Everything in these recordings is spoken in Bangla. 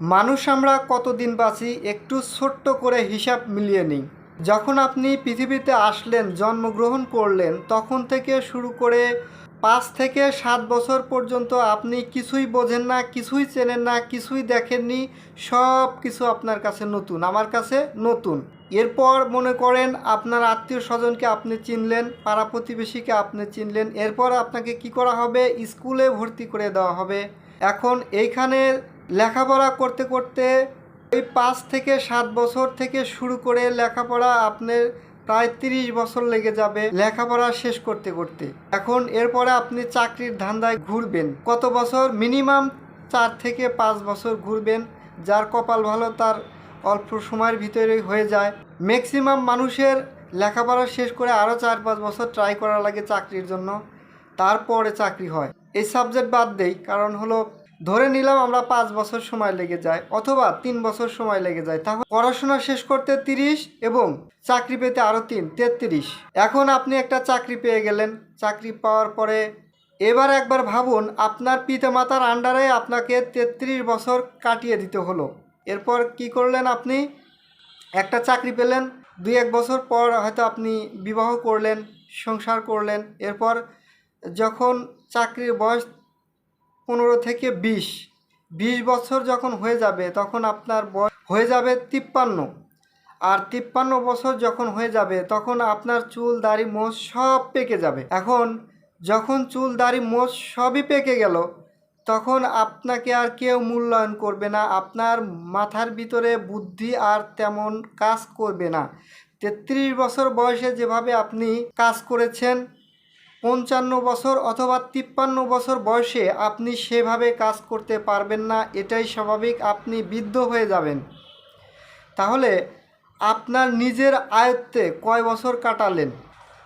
মানুষ আমরা কতদিন বাঁচি, একটু ছোট্ট করে হিসাব মিলিয়ে নিই। যখন আপনি পৃথিবীতে আসলেন, জন্মগ্রহণ করলেন, তখন থেকে শুরু করে পাঁচ থেকে সাত বছর পর্যন্ত আপনি কিছুই বোঝেন না, কিছুই চেনেন না, কিছুই দেখেননি, সব কিছু আপনার কাছে নতুন, আমার কাছে নতুন। এরপর মনে করেন আপনার আত্মীয় স্বজনকে আপনি চিনলেন, পাড়া প্রতিবেশীকে আপনি চিনলেন, এরপর আপনাকে কি করা হবে? স্কুলে ভর্তি করে দেওয়া হবে। এখন এইখানে লেখাপড়া করতে করতে এই পাঁচ থেকে সাত বছর থেকে শুরু করে লেখাপড়া আপনার প্রায় তিরিশ বছর লেগে যাবে লেখাপড়া শেষ করতে করতে। এখন এরপরে আপনি চাকরির ধান্দায় ঘুরবেন। কত বছর? মিনিমাম চার থেকে পাঁচ বছর ঘুরবেন। যার কপাল ভালো তার অল্প সময়ের ভিতরেই হয়ে যায়। ম্যাক্সিমাম মানুষের লেখাপড়া শেষ করে আরও চার পাঁচ বছর ট্রাই করা লাগে চাকরির জন্য। তারপরে চাকরি হয়। এই সাবজেক্ট বাদ দেই, কারণ হলো ধরে নিলাম আমরা পাঁচ বছর সময় লেগে যায় অথবা তিন বছর সময় লেগে যায়, তাহলে পড়াশোনা শেষ করতে তিরিশ এবং চাকরি পেতে আরও তিন, তেত্রিশ। এখন আপনি একটা চাকরি পেয়ে গেলেন, চাকরি পাওয়ার পরে এবার একবার ভাবুন আপনার পিতামাতার আন্ডারে আপনাকে তেত্রিশ বছর কাটিয়ে দিতে হলো। এরপর কি করলেন আপনি? একটা চাকরি পেলেন দুই এক বছর পর হয়তো আপনি বিবাহ করলেন, সংসার করলেন, এরপর যখন চাকরির বয়স পনেরো থেকে বিশ। বিশ বছর যখন হয়ে যাবে, তখন আপনার বয়স হয়ে যাবে তিপ্পান্ন। আর তিপ্পান্ন বছর যখন হয়ে যাবে, তখন আপনার চুল, দাড়ি, মোষ সব পেকে যাবে। এখন যখন চুল, দাড়ি, মোষ সবই পেকে গেল, তখন আপনাকে আর কেউ মূল্যায়ন করবে না। আপনার মাথার ভিতরে বুদ্ধি আর তেমন কাজ করবে না। তেত্রিশ বছর বয়সে যেভাবে আপনি কাজ করেছেন পঞ্চান্ন বছর অথবা তিপ্পান্ন বছর বয়সে আপনি সেভাবে কাজ করতে পারবেন না, এটাই স্বাভাবিক, আপনি বৃদ্ধ হয়ে যাবেন। তাহলে আপনার নিজের আয়ত্তে কয় বছর কাটালেন?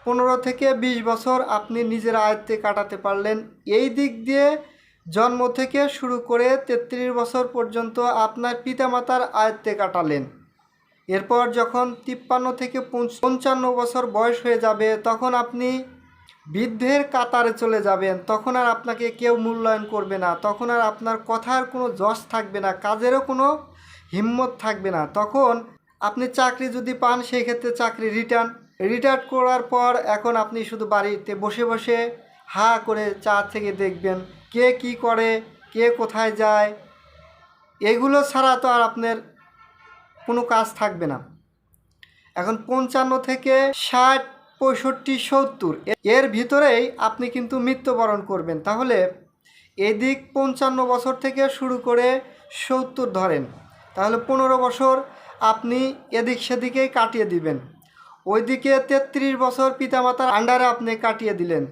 পনেরো থেকে বিশ বছর আপনি নিজের আয়ত্তে কাটাতে পারলেন। এই দিক দিয়ে জন্ম থেকে শুরু করে তেত্রিশ বছর পর্যন্ত আপনার পিতামাতার আয়ত্তে কাটালেন। এরপর যখন তিপ্পান্ন থেকে পঞ্চান্ন বছর বয়স হয়ে যাবে, তখন আপনি বৃদ্ধের কাতারে চলে যাবেন, তখন আর আপনাকে কেউ মূল্যায়ন করবে না, তখন আর আপনার কথার কোনো যশ থাকবে না, কাজেরও কোনো হিম্মত থাকবে না। তখন আপনি চাকরি যদি পান সেই ক্ষেত্রে চাকরি রিটার্ন। রিটায়ার করার পর এখন আপনি শুধু বাড়িতে বসে বসে হা করে চা থেকে দেখবেন, কে কি করে, কে কোথায় যায়, এগুলো ছাড়া তো আর আপনার কোনো কাজ থাকবে না। এখন পঞ্চান্ন থেকে ষাট পঁয়ষট্টি, সত্তর। এর ভিতরেই আপনি কিন্তু মৃত্যুবরণ করবেন। তাহলে এদিক পঞ্চান্ন বছর থেকে শুরু করে সত্তর ধরেন। তাহলে পনেরো বছর আপনি এদিক সেদিকেই কাটিয়ে দিবেন। ওইদিকে তেত্রিশ বছর পিতামাতার আন্ডারে আপনি কাটিয়ে দিলেন।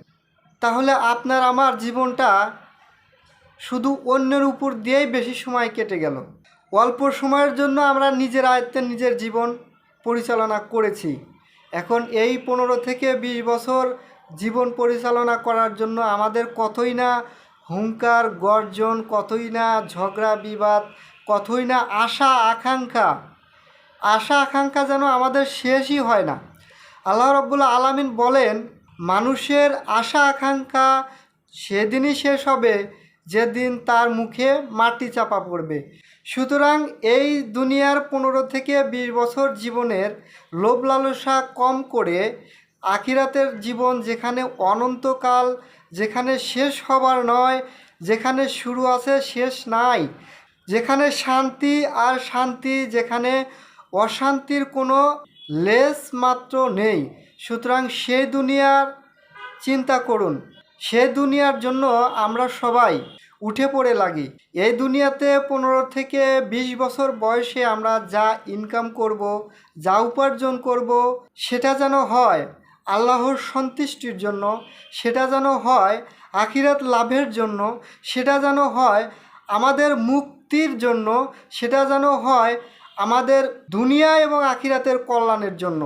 তাহলে আপনার আমার জীবনটা শুধু অন্যের উপর দিয়েই বেশি সময় কেটে গেল। অল্প সময়ের জন্য আমরা নিজের আয়ত্তে নিজের জীবন পরিচালনা করেছি। এখন এই পনেরো থেকে বিশ বছর জীবন পরিচালনা করার জন্য আমাদের কতই না হুঙ্কার, গর্জন, কতই না ঝগড়া, বিবাদ, কতই না আশা, আকাঙ্ক্ষা। আশা, আকাঙ্ক্ষা যেন আমাদের শেষই হয় না। আল্লাহ রব্বুল্লা আলামিন বলেন, মানুষের আশা, আকাঙ্ক্ষা সেদিনই শেষ হবে। যেদিন তার মুখে মাটি চাপা পড়বে। সুতরাং এই দুনিয়ার পনেরো থেকে বিশ বছর জীবনের লোভ লালসা কম করে আখিরাতের জীবন যেখানে অনন্তকাল, যেখানে শেষ হবার নয়, যেখানে শুরু আছে শেষ নাই, যেখানে শান্তি আর শান্তি, যেখানে অশান্তির কোনো লেস মাত্র নেই। সুতরাং সেই দুনিয়ার চিন্তা করুন। সে দুনিয়ার জন্য আমরা সবাই উঠে পড়ে লাগি। এই দুনিয়াতে পনেরো থেকে বিশ বছর বয়সে আমরা যা ইনকাম করব, যা উপার্জন করব, সেটা যেন হয় আল্লাহর সন্তুষ্টির জন্য, সেটা যেন হয় আখিরাত লাভের জন্য, সেটা যেন হয় আমাদের মুক্তির জন্য, সেটা যেন হয় আমাদের দুনিয়া এবং আখিরাতের কল্যাণের জন্য।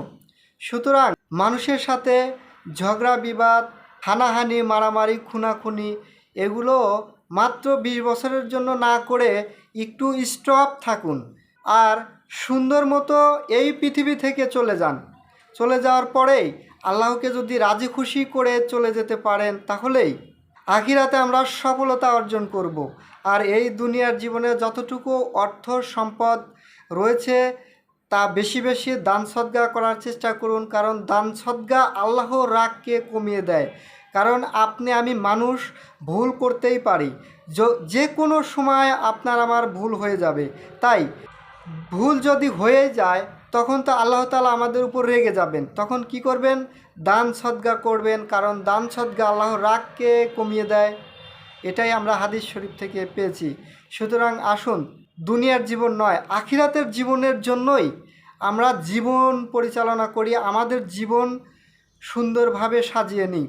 সুতরাং মানুষের সাথে ঝগড়া বিবাদ হানাহানি, মারামারি, খুনাখুনি, এগুলো মাত্র বিশ বছরের জন্য না করে একটু স্টপ থাকুন আর সুন্দর মতো এই পৃথিবী থেকে চলে যান চলে যাওয়ার পরেই আল্লাহকে যদি রাজি খুশি করে চলে যেতে পারেন, তাহলেই আখিরাতে আমরা সফলতা অর্জন করব। আর এই দুনিয়ার জীবনে যতটুকু অর্থ সম্পদ রয়েছে তা বেশি বেশি দান সদ্গা করার চেষ্টা করুন, কারণ দান সদ্গা আল্লাহ রাগকে কমিয়ে দেয়। কারণ আপনি, আমি মানুষ, ভুল করতেই পারি। যে কোনো সময় আপনার আমার ভুল হয়ে যাবে। তাই, ভুল যদি হয়ে যায়, তখন তো আল্লাহ তালা আমাদের উপর রেগে যাবেন। তখন কি করবেন? দান সদ্গা করবেন, কারণ দান সদ্গা আল্লাহর রাগকে কমিয়ে দেয়। এটাই আমরা হাদিস শরীফ থেকে পেয়েছি। সুতরাং আসুন, দুনিয়ার জীবন নয়, আখিরাতের জীবনের জন্যই আমরা জীবন পরিচালনা করি, আমাদের জীবন সুন্দরভাবে সাজিয়ে নিই।